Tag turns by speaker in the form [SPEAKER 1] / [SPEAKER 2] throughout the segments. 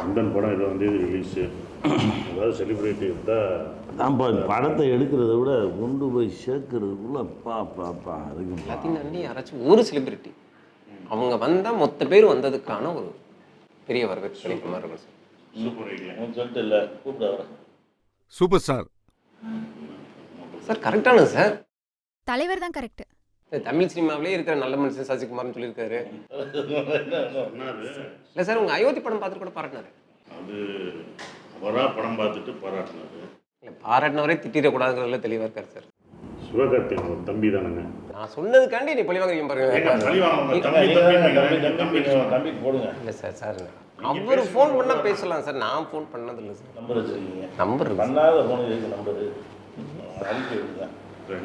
[SPEAKER 1] இந்த படம் இதை வந்து ரிலீஸு அதாவது செலிப்ரிட்டி இருந்தால்
[SPEAKER 2] நம்ம படத்தை எடுக்கிறத விட கொண்டு போய் சேர்க்கறதுக்குள்ள பா பா பா அதுக்கு
[SPEAKER 3] எல்லாத்தையும் தாண்டி யாராச்சும் ஒரு செலிபிரிட்டி அவங்க வந்தால் மொத்த பேர் வந்ததுக்கான ஒரு பெரிய வரவேற்பு கிடைக்கிற மாதிரி இருக்கும் சார்.
[SPEAKER 1] சூப்பர் ஹிட்ல
[SPEAKER 2] சொல்லிட்டு இல்லை கூப்பிட வரேன்
[SPEAKER 4] சூப்பர் ஸ்டார்
[SPEAKER 3] சார் கரெக்டானது சார்.
[SPEAKER 5] தலைவர் தான் கரெக்ட்
[SPEAKER 3] தமிழ் சினிமாவிலே இருக்கிற நல்ல மனுஷன் சசிகுமார்னு சொல்லியிருக்காரு. இல்லை சார் உங்கள் அயோத்தி படம் பார்த்துட்டு கூட பாராட்டினாரு.
[SPEAKER 1] அது அவராக படம் பார்த்துட்டு பாராட்டினார்.
[SPEAKER 3] இல்லை பாராட்டினவரே திட்டிடக்கூடாதுங்கிறதுல தெளிவாக இருக்காரு சார்.
[SPEAKER 1] சிவகார்த்திகன் தம்பி தானேங்க?
[SPEAKER 3] நான் சொன்னதுக்காண்டி நீ பழிவாங்க பாருங்க.
[SPEAKER 1] பழி வாங்க தம்பி தம்பி தம்பி
[SPEAKER 2] தம்பி போடுங்க.
[SPEAKER 3] இல்லை சார் சார் அவர் ஃபோன் பண்ணால் பேசலாம் சார். நான் ஃபோன் பண்ணதில்லை சார்.
[SPEAKER 2] நம்பர் வச்சுருக்கீங்க
[SPEAKER 3] நம்பர்.
[SPEAKER 2] பண்ணாத ஃபோன் இருக்கு நம்பரு அனுப்பி விடுங்க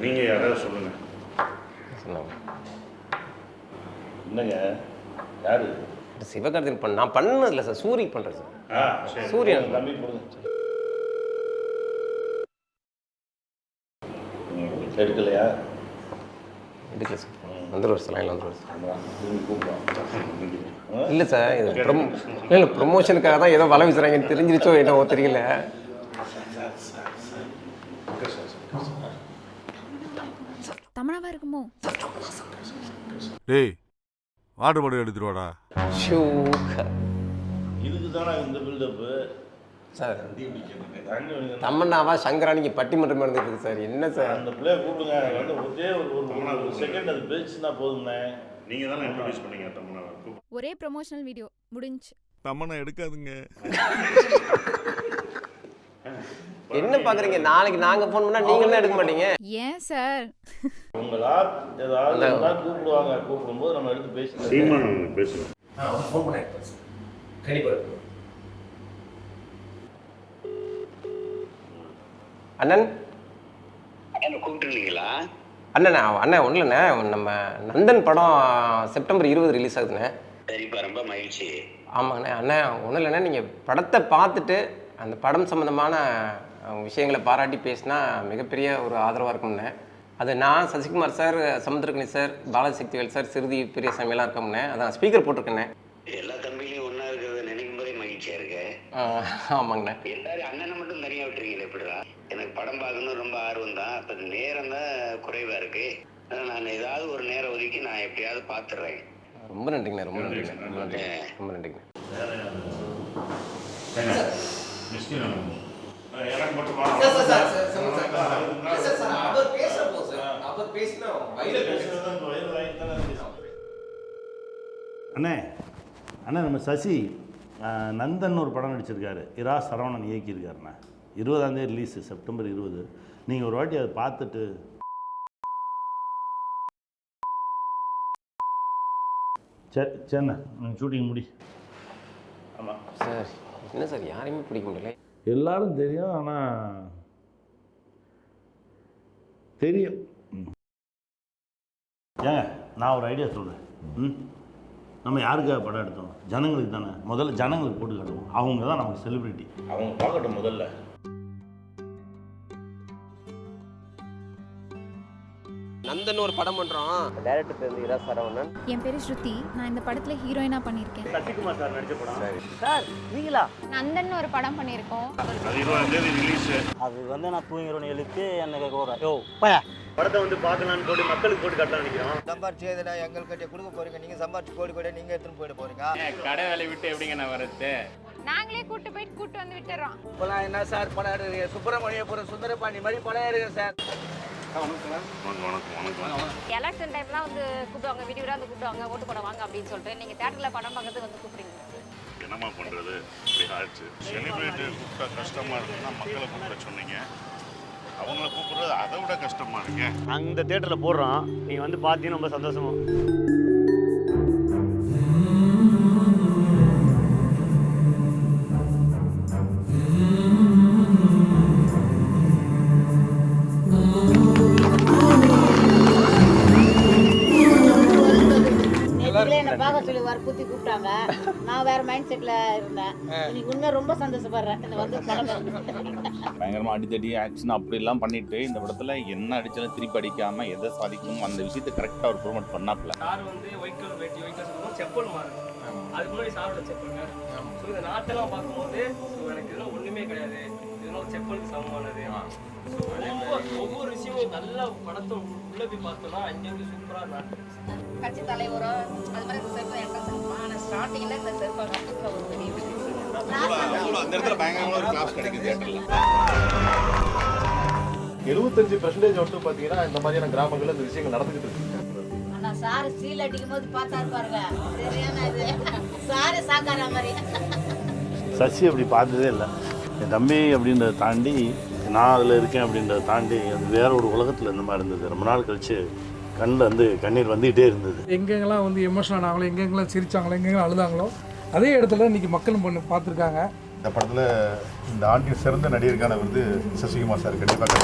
[SPEAKER 1] நீங்கள் யாராவது சொல்லுங்கள்
[SPEAKER 3] சொன்னாங்க.
[SPEAKER 2] என்னங்க? யாரு?
[SPEAKER 3] சிவகார்த்திகன் பண்ண நான் பண்ணதில்லை சார் சூரி பண்ணுறேன் சார். சூரியன்
[SPEAKER 2] தம்பி போடுங்க ம், எடுக்கலையா?
[SPEAKER 3] எடுக்கல சார். வந்துடுவார் சார் லைனில் வந்துடுவார் இல்லை சார் இது ப்ரொமோ இல்லை இல்லை ப்ரொமோஷனுக்காக தான் ஏதோ வலை வீசுறாங்கன்னு தெரிஞ்சிருச்சோ என்னவோ தெரியல.
[SPEAKER 5] தமிழாவா இருக்குமோ?
[SPEAKER 4] டேய் வாடு பாடு எடுத்துட்டு வாடா.
[SPEAKER 2] இதுக்கு தானே இந்த பில்டப்பு
[SPEAKER 3] சார் தமன்னாவா சங்கரா நீங்கள் பட்டிமன்றம் இருக்கு சார். என்ன சார்?
[SPEAKER 2] அந்த பிள்ளைய கூப்பிடுங்க. வந்து ஒரே ஒரு செகண்ட் அது பேச்சுனா போதும்ண்ணே.
[SPEAKER 1] நீங்கள் தானே இன்ட்ரடியூஸ் பண்ணீங்க தமிழ்நாடு
[SPEAKER 5] ஒரே ப்ரொமோஷனல் வீடியோ முடிஞ்சு.
[SPEAKER 4] தம்மனை எடுக்காதுங்க.
[SPEAKER 3] என்ன பார்க்குறீங்க நாளைக்கு நாங்கள் ஃபோன் பண்ணால் நீங்கள் தான் எடுக்க மாட்டீங்க?
[SPEAKER 5] ஏன் சார்?
[SPEAKER 2] உங்களா? ஏதாவது கூப்பிடுவாங்க. கூப்பிடும்போது நம்ம எடுத்து பேசி
[SPEAKER 1] சீமான் பேசுங்க
[SPEAKER 3] ஃபோன் பண்ண கண்டிப்பாக அண்ணன்?
[SPEAKER 6] என்ன கூப்பிட்டுருந்தீங்களா
[SPEAKER 3] அண்ணன் அண்ணன் ஒன்றும் இல்லைண்ணே. நம்ம நந்தன் படம் செப்டம்பர் இருபது ரிலீஸ் ஆகுதுண்ணே.
[SPEAKER 6] சரிப்பா ரொம்ப மகிழ்ச்சி.
[SPEAKER 3] ஆமாங்கண்ணே. அண்ணன் ஒன்றும் இல்லைண்ணே. நீங்கள் படத்தை பார்த்துட்டு அந்த படம் சம்மந்தமான விஷயங்களை பாராட்டி பேசினா மிகப்பெரிய ஒரு ஆதரவாக இருக்கும்ண்ணே அது நான் Sasikumar sir Samuthirakani sir Balasakthivel sir Shirdi பெரியசாமியெல்லாம் இருக்கோம்ண்ணே அதான் ஸ்பீக்கர் போட்டிருக்கேண்ணே
[SPEAKER 6] எல்லா தம்பிலையும் ஒன்றா இருக்கிறத நினைக்கும் போதே மகிழ்ச்சியா இருக்கு.
[SPEAKER 3] ஆமாங்கண்ணே.
[SPEAKER 6] எல்லாரும் அண்ணனை மட்டும் தனியாக விட்டுறீங்களே எப்படிடா? எனக்கு படம் பார்க்கணும் ரொம்ப ஆர்வம் தான். இப்போ நேரம் தான் குறைவா இருக்கு. நான் ஏதாவது ஒரு நேரம் ஒதுக்கி நான் எப்படியாவது பார்த்துடுறேன்
[SPEAKER 3] ரொம்ப நன்றிங்கண்ணே ரொம்ப நன்றிங்கண்ணே ரொம்ப நன்றிங்க ரொம்ப நன்றிங்கண்ணே
[SPEAKER 1] ஏங்க மிஸ்கின் எனக்கு மட்டும்?
[SPEAKER 2] அண்ணே அண்ணே நம்ம சசி நந்தன் ஒரு படம் நடிச்சிருக்காரு. இரா சரவணன் இயக்கியிருக்காருண்ணே. இருபதாந்தேதி ரிலீஸு செப்டம்பர் இருபது. நீங்கள் ஒரு வாட்டி அதை பார்த்துட்டு சரி சரிண்ணே ஷூட்டிங் முடி. ஆமாம்
[SPEAKER 3] சார் என்ன சார் யாரையுமே பிடிக்க முடியல.
[SPEAKER 2] எல்லாரும் தெரியும் ஆனால் தெரியும். ம். ஏங்க நான் ஒரு ஐடியா சொல்கிறேன் ம்? நம்ம யாருக்காக படம் எடுத்தோம்? ஜனங்களுக்கு தானே. முதல்ல ஜனங்களுக்கு போட்டு காட்டுவோம். அவங்க தான் நமக்கு செலிபிரிட்டி அவங்க பார்க்கட்டும் முதல்ல.
[SPEAKER 3] நந்தன் ஒரு படம் பண்ணுறோம் டேரக்டர் பேர் இரா சரவணன்.
[SPEAKER 5] என் பேரு ஸ்ருதி. நான் இந்த படத்துல ஹீரோயினா பண்ணியிருக்கேன்
[SPEAKER 2] சசிகுமார் சார் நடிச்ச படம்.
[SPEAKER 7] நந்தன் ஒரு படம் பண்ணியிருக்கோம்
[SPEAKER 1] அது
[SPEAKER 8] வந்து நான் தூங்கிறவன் எழுப்பி எனக்கு கூற யோ பய. படத்தை வந்து பார்க்கலான்னு போட்டு மக்களுக்கு போட்டு காட்டலாம் நினைக்கிறோம்.
[SPEAKER 9] சம்பாரிச்சு எதுனா எங்கள்கிட்ட கொடுக்க போறீங்க? நீங்க சம்பாரிச்சு கோடி கோடி நீங்க எடுத்துன்னு போயிட போறீங்க?
[SPEAKER 10] கடை வேலை விட்டு எப்படிங்க நான் வரது?
[SPEAKER 7] நாங்களே கூட்டு போயிட்டு கூட்டு வந்து விட்டுறோம்.
[SPEAKER 8] இப்போலாம் என்ன சார் படம் எடுக்கிறீங்க? சுப்பிரமணியபுரம் சுந்தரபாண்டி மாதிரி படம் எடுக்கிறேன் சார்.
[SPEAKER 7] எலெக்ஷன் டைம்லாம் வந்து கூப்பிடுவாங்க வீடியோட வந்து கூப்பிடுவாங்க ஓட்டு போட வாங்க அப்படின்னு சொல்லிட்டு நீங்க தேட்டர்ல படம் பார்க்கறது வந்து கூப்பிடுங்க
[SPEAKER 1] என்னம்மா பண்ணுறது இப்படி ஆச்சு செலிப்ரிட்டி கூப்பிட்டா கஷ்டமாக இருக்குன்னா மக்களை கூப்பிட சொன்னீங்க. அவங்கள கூப்பிடுறது அதை விட கஷ்டமாக இருக்கு.
[SPEAKER 8] அந்த தேட்டரில் போடுறோம். நீ வந்து பார்த்தீங்கன்னா ரொம்ப சந்தோஷமா
[SPEAKER 7] சொல்லிட்டாங்க நான் வேற மைண்ட் செட்ல இருந்தேன். இன்னைக்கு உண்மை ரொம்ப சந்தோஷப்படுறேன். இந்த வந்து படம்
[SPEAKER 10] பயங்கரமா அடித்தடி ஆக்ஷன் அப்படிலாம் பண்ணிட்டு இந்த படத்துல என்ன அடிச்சாலும் திருப்பி அடிக்காம எதை சாதிக்கணும் அந்த விஷயத்தை கரெக்டா ஒரு ப்ரொமோட் பண்ணாப்ல
[SPEAKER 8] சார் வந்து ஒயிட் கலர் வேட்டி ஒயிட் கலர் சொல்லுவோம் செப்பல் மாறும் அதுக்கு முன்னாடி சாரோட செப்பலுங்க ஸோ இந்த நாட்டெல்லாம் பார்க்கும்போது ஸோ எனக்கு இதெல்லாம் ஒன்றுமே கிடையாது. இதெல்லாம் ஒரு செப்பலுக்கு சமமானது. ஸோ ரொம்ப ஒவ்வொரு விஷயமும் நல்ல படத்தை உள்ள போய் பார்த்தோம்னா அங்கேருந்து சூப்பராக நாட்டு
[SPEAKER 7] கட்சி தலைவரோ அது மாதிரி இந்த செருப்பை என்ட்ரன்ஸ் ஆனால் ஸ்டார்டிங்கில் இந்த செருப்பை கற்றுக்கிற ஒரு பெரிய விஷயம்.
[SPEAKER 1] அந்த இடத்துல பயங்கரமான ஒரு கிளாஸ் கிடைக்குது தியேட்டர்ல
[SPEAKER 11] எழுபத்தஞ்சு பர்சன்டேஜ் மட்டும் பார்த்தீங்கன்னா இந்த மாதிரியான கிராமங்கள்ல இந்த விஷயங்கள் நடந்துகிட்டு இருக்கு.
[SPEAKER 7] ஆனா சார் சீல் அடிக்கும் போது பார்த்தாரு பாருங்க. சரியான இது. சாரு சாக்கார மாதிரி
[SPEAKER 2] சசி அப்படி பார்த்ததே இல்லை. என் தம்பி அப்படின்றத தாண்டி நான் அதில் இருக்கேன் அப்படின்றத தாண்டி அது வேற ஒரு உலகத்தில் இந்த மாதிரி இருந்தது. ரொம்ப நாள் கழிச்சு கண்ணில் வந்து கண்ணீர் வந்துகிட்டே இருந்தது.
[SPEAKER 8] எங்கெங்கெல்லாம் வந்து எமோஷனல் ஆனாங்களோ எங்கெங்கெல்லாம் சிரிச்சாங்களோ எங்கெங்கெல்லாம் அழுதாங்களோ அதே இடத்துல இன்னைக்கு மக்கள் பண்ணு பார்த்துருக்காங்க.
[SPEAKER 11] இந்த படத்துல இந்த ஆண்டின் சிறந்த நடிகருக்கான வந்து சசிகுமார் சார் கண்டிப்பாக